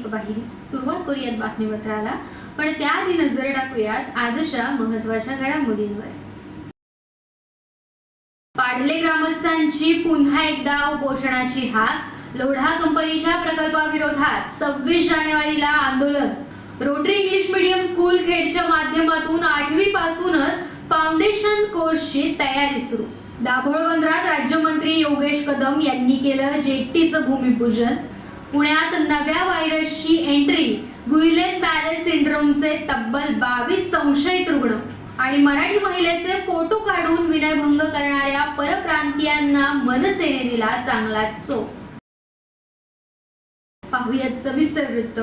लोकवाहिनी सुरुवात करूयात बातमीपत्राला. पण त्याआधी नजर टाकूयात आजच्या महत्त्वाच्या घडामोडींवर. पाडले ग्रामस्थांची पुन्हा एकदा उपोषणाची हाक. लोढा कंपनीच्या प्रकल्पाविरोधात सव्वीस जानेवारीला आंदोलन. रोटरी इंग्लिश मीडियम स्कूल खेडच्या माध्यमातून आठवी पासूनच फाउंडेशन कोर्सची तयारी सुरू. दाभोळ बंदरात राज्यमंत्री योगेश कदम यांनी केलं जेट्टीचं भूमिपूजन. पुण्यात नव्या व्हायरसची एंट्री गुइलेन बॅरे सिंड्रोमचे तब्बल बावीस संशयित रुग्ण आणि मराठी महिलेचे फोटो काढून विनयभंग करणाऱ्या परप्रांतीयांना मनसेने दिला चांगला चोप. पाहुयात सविस्तर वृत्त.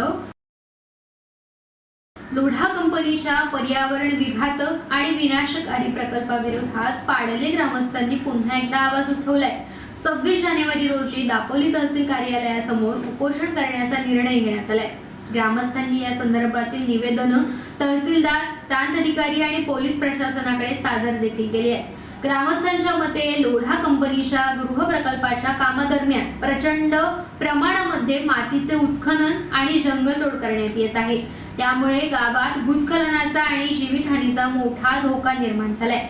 लोढा कंपनीच्या पर्यावरण विघातक आणि विनाशकारी प्रकल्पाविरोधात पाडले ग्रामस्थांनी पुन्हा एकदा आवाज उठवलाय. सव्वीस जानेवारी रोजी दापोली तहसील कार्यालयासमोर उपोषण करण्याचा निर्णय घेण्यात आलाय. ग्रामस्थांनी या संदर्भातील निवेदनं तहसीलदार प्रांत अधिकारी आणि पोलीस प्रशासनाकडे सादर देखील केली आहे ग्रामस्थांच्या मते लोढा कंपनीच्या गृह प्रकल्पाच्या कामादरम्यान प्रचंड प्रमाणामध्ये मातीचे उत्खनन आणि जंगलतोड करण्यात येत आहे. त्यामुळे गावात भूस्खलनाचा आणि जीवितहानीचा मोठा धोका निर्माण झालाय.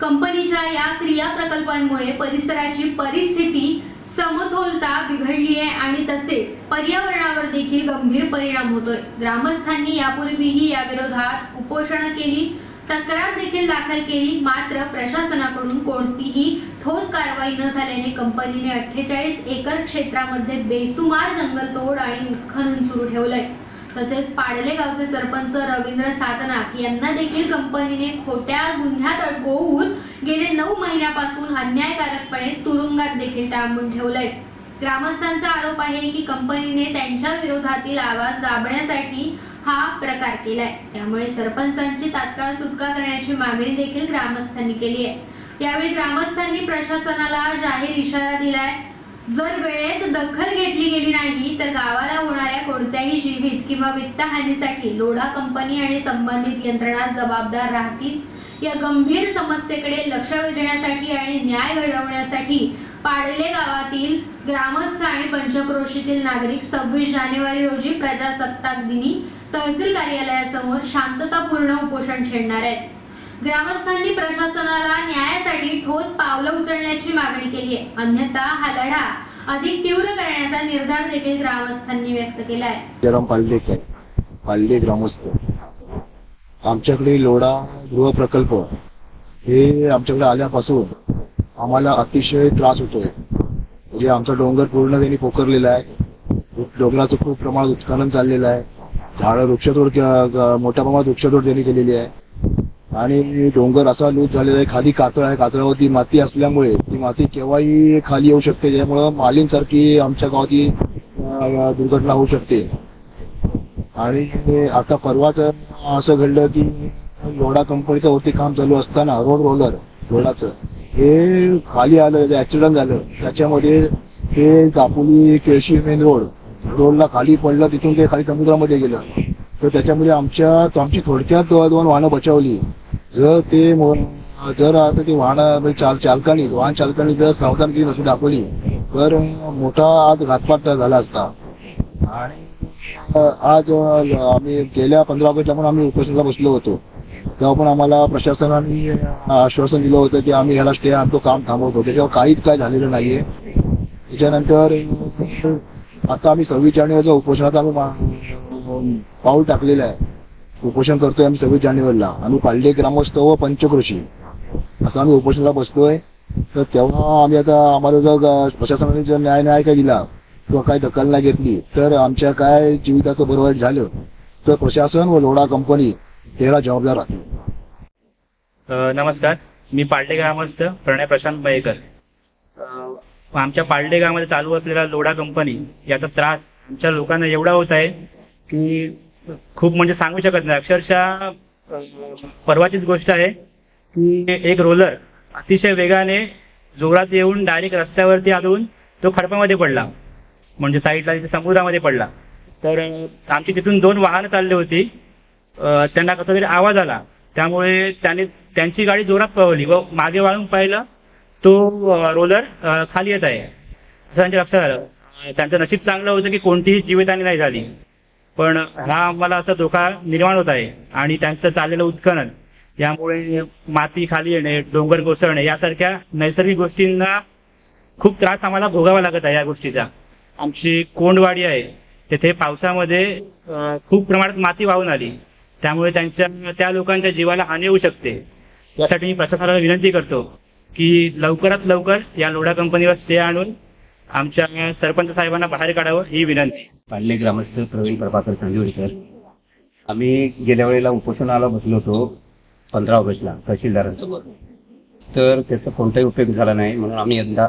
कंपनीच्या या क्रिया प्रकल्पांमुळे परिसराची परिस्थिती समतोलता बिघडली आहे आणि तसेच पर्यावरणावर देखील गंभीर परिणाम होतोय. ग्रामस्थांनी यापूर्वीही या विरोधात उपोषण केली तक्रार देखील दाखल केली मात्र प्रशासनाकडून कोणतीही ठोस कारवाई न झाल्याने कंपनीने अठ्ठेचाळीस एकर क्षेत्रामध्ये बेसुमार जंगलतोड आणि उत्खनन सुरू ठेवलंय. तसेच पाडले गावचे सरपंच रवींद्र सातनाक यांना देखील कंपनीने खोट्या गुन्ह्यात अडकवून गेले नऊ महिन्यापासून अन्यायकारकपणे तुरुंगात देखील डांबून ठेवलंय. ग्रामस्थांचा आरोप आहे की कंपनीने त्यांच्या विरोधातील आवाज दाबण्यासाठी हा प्रकार केलाय. त्यामुळे सरपंचांची तात्काळ सुटका करण्याची मागणी देखील ग्रामस्थांनी केली आहे. यावेळी ग्रामस्थांनी प्रशासनाला जाहीर इशारा दिलाय. जर वेळेत दखल घेतली गेली नाही तर गावाला होणाऱ्या कोणत्याही जीवित किंवा वित्तहानीसाठी लोढा कंपनी आणि संबंधित यंत्रणा जबाबदार राहतील. या गंभीर समस्येकडे लक्ष वेधण्यासाठी आणि न्याय घडवण्यासाठी पाडले गावातील ग्रामस्थ आणि पंचक्रोशीतील नागरिक सव्वीस जानेवारी रोजी प्रजासत्ताक दिनी तहसील कार्यालयासमोर शांततापूर्ण उपोषण छेडणार आहेत. ग्रामस्थांनी प्रशासनाला न्यायासाठी ठोस पावलं उचलण्याची मागणी केली आहे. अन्यथा हा लढा अधिक तीव्र करण्याचा निर्धार देखील ग्रामस्थांनी व्यक्त केला आहे. जयराम पालडेकर पालडे ग्रामस्थ. आमच्याकडे लोढा गृह प्रकल्प हे आमच्याकडे आल्यापासून आम्हाला अतिशय त्रास होतोय. म्हणजे आमचा डोंगर पूर्ण त्यांनी पोखरलेला आहे. डोंगराचं खूप प्रमाणात उत्खनन चाललेलं आहे. झाडं वृक्षतोड मोठ्या प्रमाणात वृक्षतोड त्यांनी केलेली आहे. आणि डोंगर असा लूज झालेला आहे. खाली कातळ आहे. कातळावरती माती असल्यामुळे ती माती केव्हाही खाली येऊ शकते. त्यामुळं मालींसारखी आमच्या गावात दुर्घटना होऊ शकते. आणि आता परवाच असं घडलं की लोडा कंपनीचं वरती काम चालू असताना रोड रोलर लोढाचं हे खाली आलं ऍक्सिडेंट झालं. त्याच्यामध्ये हे दापोली केळशी मेन रोड रोडला खाली पडलं. तिथून ते खाली समुद्रामध्ये गेलं. तर त्याच्यामध्ये आमच्या आमची थोडक्यात दोन वाहनं बचावली. जर ते जर आता ते वाहन म्हणजे चाल चालकांनी वाहन चालकांनी जर सावधानगिरी नसून दाखवली तर मोठा आज घातपात झाला असता. आणि आज आम्ही गेल्या पंधरा ऑगस्टला पण आम्ही उपोषणाला बसलो होतो. तेव्हा पण आम्हाला प्रशासनाने आश्वासन दिलं होतं की आम्ही ह्याला स्टे आणतो काम थांबवतो. त्याच्यावर काहीच काय झालेलं नाहीये. त्याच्यानंतर आता आम्ही सव्वीस जानेवारीचा उपोषणाचा आम्ही पाऊल टाकलेलं आहे. उपोषण करतोय आम्ही सव्वीस जानेवारीला. आम्ही पालडे ग्रामस्थ व पंचकृषी. असं आम्ही उपोषणाला बसतोय. तर तेव्हा आम्ही आता आम्हाला जर प्रशासनाने जर न्याय न्याय काय दिला किंवा काय दखल नाही घेतली तर आमच्या काय जीविताचं बरोबर झालं तर प्रशासन व लोढा कंपनी याला जबाबदार राहते नमस्कार. मी पालडे ग्रामस्थ प्रणय प्रशांत मयेकर. आमच्या पालडे गावामध्ये चालू असलेला लोढा कंपनी याचा त्रास आमच्या लोकांना एवढा होत आहे की खूप म्हणजे सांगू शकत नाही. अक्षरशः परवाचीच गोष्ट आहे की एक रोलर अतिशय वेगाने जोरात येऊन डायरेक्ट रस्त्यावरती आदळून तो खडपामध्ये पडला. म्हणजे साईडला तिथे समुद्रामध्ये पडला. तर आमची तिथून दोन वाहनं चालली होती. त्यांना कसा तरी आवाज आला. त्यामुळे त्याने त्यांची गाडी जोरात पळवली व मागे वाळून पाहिलं तो रोलर खाली येत आहे. असं त्यांच्या लक्षात आलं. त्यांचं नशीब चांगलं होतं की कोणतीही जीवितहानी नाही झाली. पण हा आम्हाला असा धोका निर्माण होत आहे आणि त्यांचं चाललेलं उत्खनन यामुळे माती खाली येणे डोंगर कोसळणे यासारख्या नैसर्गिक गोष्टींना खूप त्रास आम्हाला भोगावा लागत आहे या गोष्टीचा. आमची कोंडवाडी आहे तेथे पावसामध्ये खूप प्रमाणात माती वाहून आली. त्यामुळे त्यांच्या त्या लोकांच्या जीवाला हानी होऊ शकते. यासाठी मी प्रशासनाला विनंती करतो की लवकरात लवकर या लोढा कंपनीवर स्टे आणून आमच्या सरपंच साहेबांना बाहेर काढावं ही विनंती. पाडले ग्रामस्थ प्रवीण प्रभाकर सांगवीकर आम्ही गेल्या वेळेला उपोषणाला बसलो होतो पंधरा ऑगस्टला तहसीलदारांसोबत तर त्याचा कोणताही उपयोग झाला नाही म्हणून आम्ही यंदा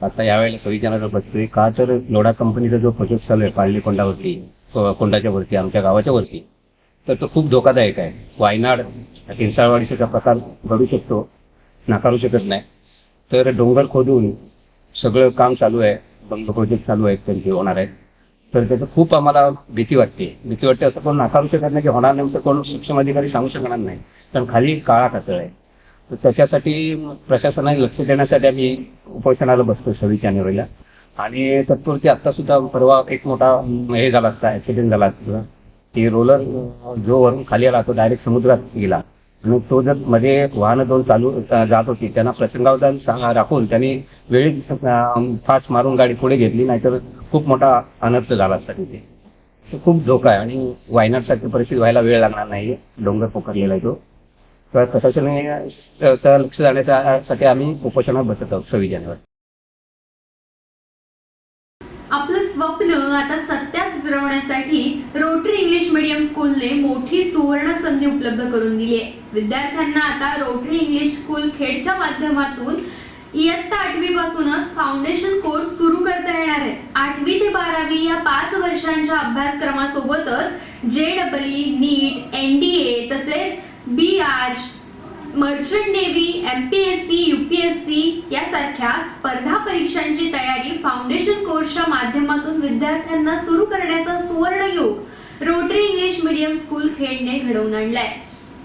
आता यावेळेला सविजनाला बसतोय का तर लोढा कंपनीचा जो प्रोजेक्ट चालू आहे पाळली कोंडावरती कोंडाच्या वरती आमच्या गावाच्या वरती तर तो खूप धोकादायक आहे. वायनाड हिंसाळवाडीचा प्रकार घडू शकतो नाकारू शकत नाही. तर डोंगर खोदून सगळं काम चालू आहे. बंद प्रोजेक्ट चालू आहेत त्यांचे होणार आहेत. तर त्याचं खूप आम्हाला भीती वाटते. भीती वाटते असं कोण नाकारू शकत नाही की होणार नाही असं कोण सक्षम अधिकारी सांगू शकणार नाही. कारण खाली काळा कातळ आहे. तर त्याच्यासाठी प्रशासनाने लक्ष देण्यासाठी आम्ही उपोषणाला बसतो सव्वीस जानेवारीला. आणि तत्पुरती आता सुद्धा परवा एक मोठा हे झाला असता ऍक्सिडेंट झाला. असता की रोलर जो वरून खाली आला तो डायरेक्ट समुद्रात गेला. आणि तो मध्ये वाहनं दोन चालू जात होती. त्यांना प्रसंगावधान राखून त्यांनी वेळीच फास्ट मारून गाडी पुढे घेतली नाहीतर खूप मोठा अनर्थ झाला असता तिथे. खूप धोका आहे आणि वायनाडसारखी परिस्थिती व्हायला वेळ लागणार नाही. डोंगर पोखरलेला आहे तो. तर प्रशासनाने लक्ष जाण्यासाठी आम्ही उपोषणात बसत आहोत सव्वीस जानेवारी. आपलं स्वप्न आता सत्यात उतरवण्यासाठी रोटरी इंग्लिश मीडियम स्कूलने मोठी सुवर्ण संधी उपलब्ध करून दिली आहे. विद्यार्थ्यांना आता रोटरी इंग्लिश स्कूल खेडच्या माध्यमातून इयत्ता आठवी पासूनच फाउंडेशन कोर्स सुरू करता येणार आहेत आठवी ते बारावी या पाच वर्षांच्या अभ्यासक्रमासोबतच J double E NEET N D A तसेच B Arch merchant navy M P S C U P S C यासारख्या स्पर्धा परीक्षांची तयारी फाउंडेशन कोर्सच्या माध्यमातून विद्यार्थ्यांना सुरू करण्याचा सुवर्ण योग रोटरी इंग्लिश मीडियम स्कूल खेळणे घडवून आणलाय.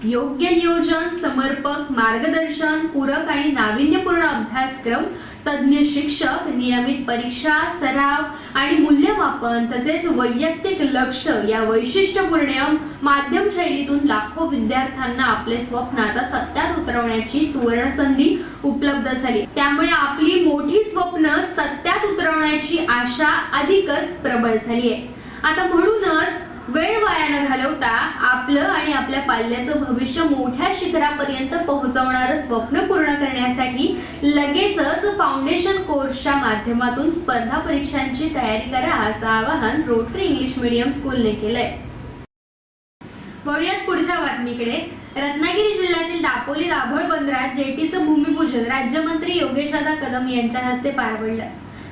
योग्य नियोजन समर्पक मार्गदर्शन पूरक आणि नाविन्यपूर्ण अभ्यासक्रम तज्ज्ञ शिक्षक नियमित परीक्षा सराव आणि मूल्यमापन तसेच वैयक्तिक लक्ष या वैशिष्ट्यपूर्ण माध्यम शैलीतून लाखो विद्यार्थ्यांना आपले स्वप्न आता सत्यात उतरवण्याची सुवर्ण संधी उपलब्ध झाली. त्यामुळे आपली मोठी स्वप्न सत्यात उतरवण्याची आशा अधिकच प्रबळ झाली आहे आता म्हणूनच वेळ वाया न घालवता आपलं आणि आपल्या पाल्याचं भविष्य मोठ्या शिखरापर्यंत पोहोचवणारं स्वप्न पूर्ण करण्यासाठी लगेचच फाउंडेशन कोर्सच्या माध्यमातून स्पर्धा परीक्षांची तयारी करा असं आवाहन रोटरी इंग्लिश मीडियम स्कूलने केलंय. वळूयात पुढच्या बातमीकडे. रत्नागिरी जिल्ह्यातील दापोली दाभोळ बंदरात जेटीचं भूमिपूजन राज्यमंत्री योगेशदादा कदम यांच्या हस्ते पार पडलं.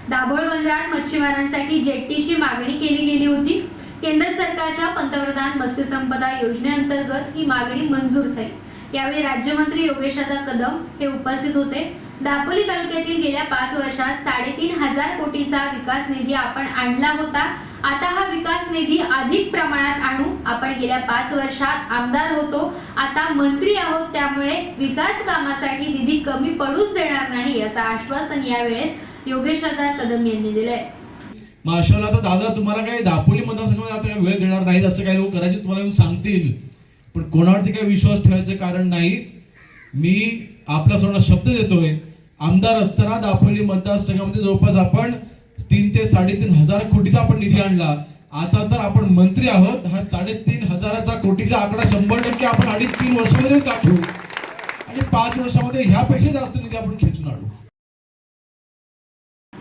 दाभोळ बंदरात मच्छीमारांसाठी जेटीची मागणी केली गेली होती. केंद्र सरकारच्या पंतप्रधान मत्स्य संपदा योजनेअंतर्गत ही मागणी मंजूर झाली. यावेळी राज्यमंत्री योगेशदादा कदम हे उपस्थित होते. दापोली तालुक्यातील गेल्या पाच वर्षात साडेतीन हजार कोटीचा विकास निधी आपण आणला होता. आता हा विकास निधी अधिक प्रमाणात आणू आपण गेल्या पाच वर्षात आमदार होतो. आता मंत्री आहोत त्यामुळे विकास कामासाठी निधी कमी पडूच देणार नाही असं आश्वासन यावेळेस योगेशदादा कदम यांनी दिलंय. माशाला आता दादा तुम्हाला काही दापोली मतदारसंघामध्ये आता काही वेळ देणार नाहीत? असं काही लोक कदाचित तुम्हाला येऊन सांगतील. पण कोणावरती काही विश्वास ठेवायचं कारण नाही. मी आपला सर्वांना शब्द देतोय. आमदार असताना दापोली मतदारसंघामध्ये जवळपास आपण तीन ते साडेतीन हजार कोटीचा आपण निधी आणला. आता तर आपण मंत्री आहोत. हा साडेतीन हजाराचा कोटीचा आकडा शंभर टक्के आपण अडीच तीन वर्षामध्येच गाठू आणि पाच वर्षामध्ये ह्यापेक्षा जास्त निधी आपण खेचून आणू.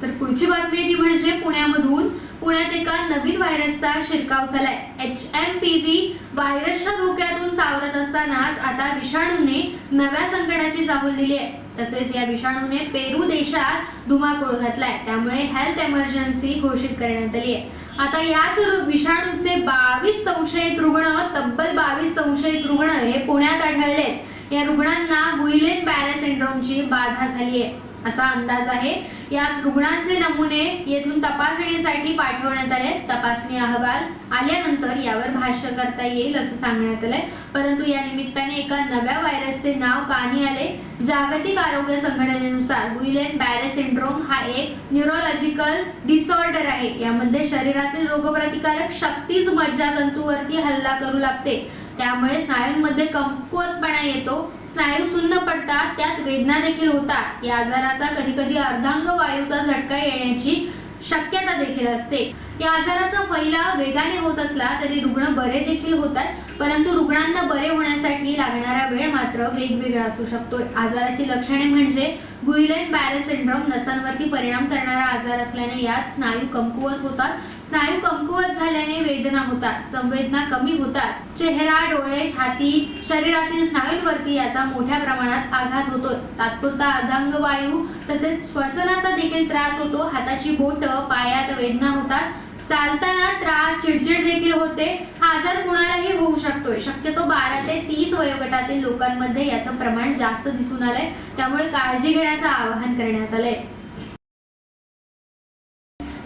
तर पुढची बातमी ती म्हणजे पुण्यामधून पुण्यात एका नवीन व्हायरसचा शिरकाव झालाय. एच एम पी व्ही व्हायरसच्या धोक्यातून सावरत असतानाच आता विषाणूने नव्या संकटाची चाहूल दिली आहे. तसेच या विषाणूने पेरू देशात धुमाकूळ घातलाय. त्यामुळे हेल्थ एमर्जन्सी घोषित करण्यात आली आहे. आता याच विषाणूचे बावीस संशयित रुग्ण तब्बल बावीस संशयित रुग्ण हे पुण्यात आढळलेत या रुग्णांना गुइलेन बॅरे सिंड्रोमची बाधा झाली आहे. असा अंदाज आहे. यात रुग्णांचे नमुने येथून तपासणीसाठी पाठवण्यात आले. तपासणी अहवाल आल्यानंतर यावर भाष्य करता येईल असं सांगण्यात आलंय. परंतु या निमित्ताने एका नव्या व्हायरसचे नाव कानी आले. जागतिक आरोग्य संघटनेनुसार गुइलेन बॅरे सिंड्रोम हा एक न्यूरोलॉजिकल डिसऑर्डर आहे. यामध्ये शरीरातील रोगप्रतिकारक शक्तीच मज्जातंतूवरती हल्ला करू लागते. त्यामुळे स्नायूंमध्ये कमकुवतपणा येतो स्नायू सुन्न पडतात त्यात वेदना देखील होतात. या आजाराचा कधी कधी अर्धांग वायूचा झटका येण्याची शक्यता देखील असते. या आजाराचा फैलाव वेगाने होत असला तरी रुग्ण बरे देखील होतात परंतु रुग्णांना बरे होण्यासाठी लागणारा वेळ मात्र वेगवेगळा असू शकतो आजाराची लक्षणे म्हणजे गुइलेन बॅरे सिंड्रोम नसांवरती परिणाम करणारा आजार असल्याने यात स्नायू कमकुवत होतात स्नायू कमकुवत झाल्याने वेदना होतात संवेदना कमी होतात. चेहरा डोळे छाती शरीरातील स्नायूंवरती याचा मोठ्या प्रमाणात आघात होतो. तात्पुरता अर्धांग वायू तसेच श्वसनाचा देखील त्रास होतो. हाताची बोट पायात वेदना होतात. चालताना त्रास चिडचिड देखील होते. हा आजार कुणालाही होऊ शकतोय. शक्यतो बारा ते तीस वयोगटातील लोकांमध्ये याचं प्रमाण जास्त दिसून आलंय. त्यामुळे काळजी घेण्याचं आवाहन करण्यात आलंय.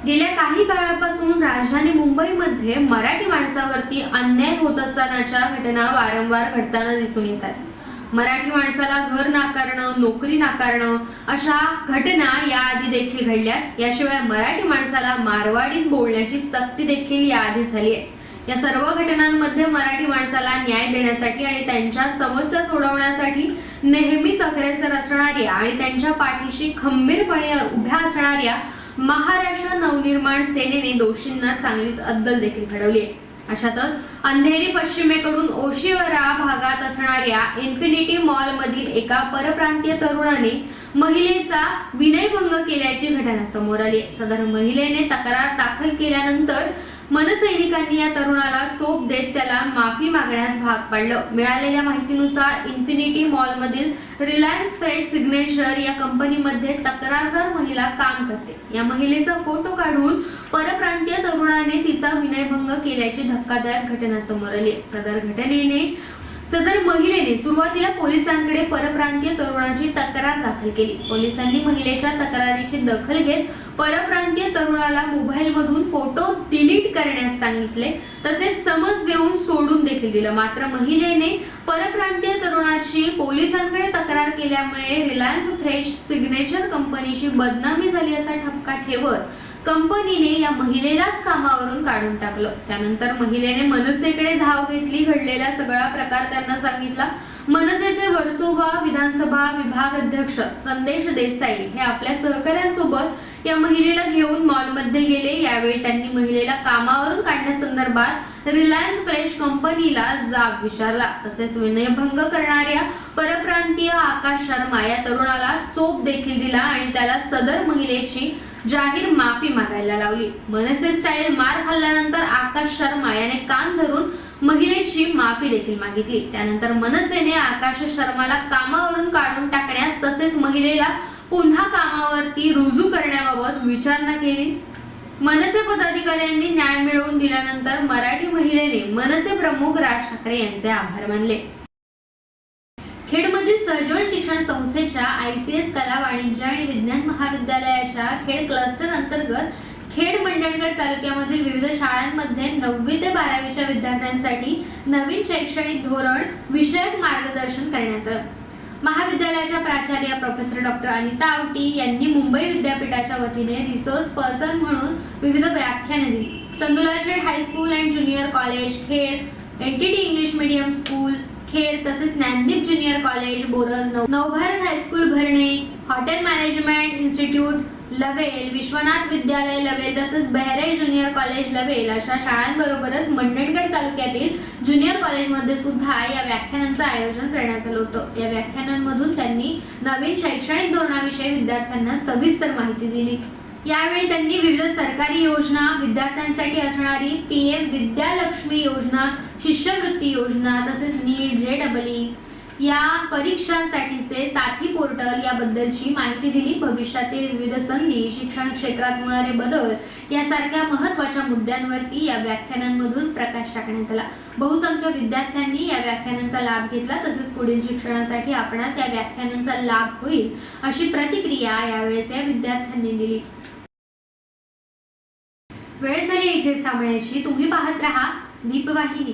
गेल्या काही काळापासून राजधानी मुंबईमध्ये मराठी माणसावरती अन्याय होत असतानाच्या घटना वारंवार घडताना दिसून येतात मराठी माणसाला घर नाकारणं नोकरी नाकारणं अशा घटना याआधी देखील घडल्यात. याशिवाय मराठी माणसाला मारवाडीत बोलण्याची सक्ती देखील याआधी झाली आहे. या सर्व घटनांमध्ये मराठी माणसाला न्याय देण्यासाठी आणि त्यांच्या समस्या सोडवण्यासाठी नेहमीच अग्रेसर असणाऱ्या आणि त्यांच्या पाठीशी खंबीरपणे उभ्या असणाऱ्या महाराष्ट्र नवनिर्माण सेनेने दोषींना चांगलीच अद्दल देखील घडवली आहे अशातच अंधेरी पश्चिमेकडून ओशिवरा भागात असणाऱ्या इन्फिनिटी मॉल मधील एका परप्रांतीय तरुणाने महिलेचा विनयभंग केल्याची घटना समोर आली आहे. सदर महिलेने तक्रार दाखल केल्यानंतर मनसैनिकांनी या तरुणाला चोप देत त्याला माफी मागण्यास भाग पाडलं. मिळालेल्या माहितीनुसार इन्फिनिटी मॉलमधील रिलायन्स फ्रेश सिग्नेचर या कंपनीमध्ये तक्रारदार महिला काम करते. या महिलेचा फोटो काढून परप्रांतीय तरुणाने तिचा विनयभंग केल्याची धक्कादायक घटना समोर आली. सदर घटनेने सदर महिलेने सुरुवातीला पोलिसांकडे परप्रांतीय तरुणाची तक्रार दाखल केली. पोलिसांनी महिलेच्या तक्रारीची दखल घेत परप्रांतीय तरुणाला मोबाईल मधून फोटो डिलीट करण्यास सांगितले. तसेच समज देऊन सोडून देखील दिलं. मात्र महिलेने परप्रांतीय तरुणाची पोलिसांकडे तक्रार केल्यामुळे रिलायन्स फ्रेश सिग्नेचर कंपनीची बदनामी झाली असा ठपका ठेवत कंपनीने या महिलेलाच कामावरून काढून टाकलं. त्यानंतर महिलेने मनसेकडे धाव घेतली. घडलेला सगळा प्रकार त्यांना सांगितला. मनसेचे वर्सोवा विधानसभा विभाग अध्यक्ष संदेश देसाई हे आपल्या सहकाऱ्यांसोबत या महिलेला घेऊन मॉलमध्ये गेले. यावेळी त्यांनी महिलेला कामावरून काढण्यासंदर्भात रिलायन्स फ्रेश कंपनीला जाब विचारला. तसेच विनयभंग करणाऱ्या परप्रांतीय आकाश शर्मा या तरुणाला चोप देखील दिला आणि त्याला सदर महिलेची जाहीर माफी मागायला लावली. मनसे स्टाईल मार खाल्ल्यानंतर आकाश शर्मा याने कान धरून महिलेची माफी देखील मागितली. त्यानंतर मनसेने आकाश शर्माला कामावरून काढून टाकण्यास तसेच महिलेला पुन्हा कामावरती रुजू करण्याबाबत विचारणा केली. मनसे पदाधिकाऱ्यांनी न्याय मिळवून दिल्यानंतर मराठी महिलेने मनसे प्रमुख राज ठाकरे यांचे आभार मानले. खेडमधील सहजीवन शिक्षण संस्थेच्या आयसीएस कला वाणिज्य आणि विज्ञान महाविद्यालयाच्या खेड क्लस्टर अंतर्गत खेड मंडणगड तालुक्यामधील विविध शाळांमध्ये नववी ते बारावीच्या विद्यार्थ्यांसाठी नवीन शैक्षणिक धोरण विषयक मार्गदर्शन करण्यात आलं. महाविद्यालयाच्या प्राचार्य प्रोफेसर डॉक्टर अनिता आवटी यांनी मुंबई विद्यापीठाच्या वतीने रिसोर्स पर्सन म्हणून विविध व्याख्याने दिली. चंदुलाशेठ high school and junior college Khed N T D English medium school Khed तसेच Dnyandeep junior college Boraj Navbharat high school Bharane hotel management institute Lavel Vishwanath Vidyalaya Lavel तसेच बहरे ज्युनियर कॉलेज लवेल अशा शाळांबरोबरच मंडणगड तालुक्यातील junior कॉलेजमध्ये सुद्धा या व्याख्यानांचं आयोजन करण्यात आलं होतं. या व्याख्यानांमधून त्यांनी नवीन शैक्षणिक धोरणाविषयी विद्यार्थ्यांना सविस्तर माहिती दिली. यावेळी त्यांनी विविध सरकारी योजना विद्यार्थ्यांसाठी असणारी पी एम विद्यालक्ष्मी योजना शिष्यवृत्ती योजना तसेच नीट जे डबल ई या परीक्षांसाठीचे साथी पोर्टल याबद्दलची माहिती दिली. भविष्यातील विविध संधी शिक्षण क्षेत्रात होणारे बदल यासारख्या महत्त्वाच्या मुद्द्यांवरती या व्याख्यानांमधून प्रकाश टाकण्यात आला. बहुसंख्य विद्यार्थ्यांनी या व्याख्यानांचा लाभ घेतला. तसेच पुढील शिक्षणासाठी आपणास या व्याख्यानांचा लाभ होईल अशी प्रतिक्रिया यावेळेस या विद्यार्थ्यांनी दिली. वेळ झाली इथे थांबण्याची तुम्ही पाहत राहा. दीपवाहिनी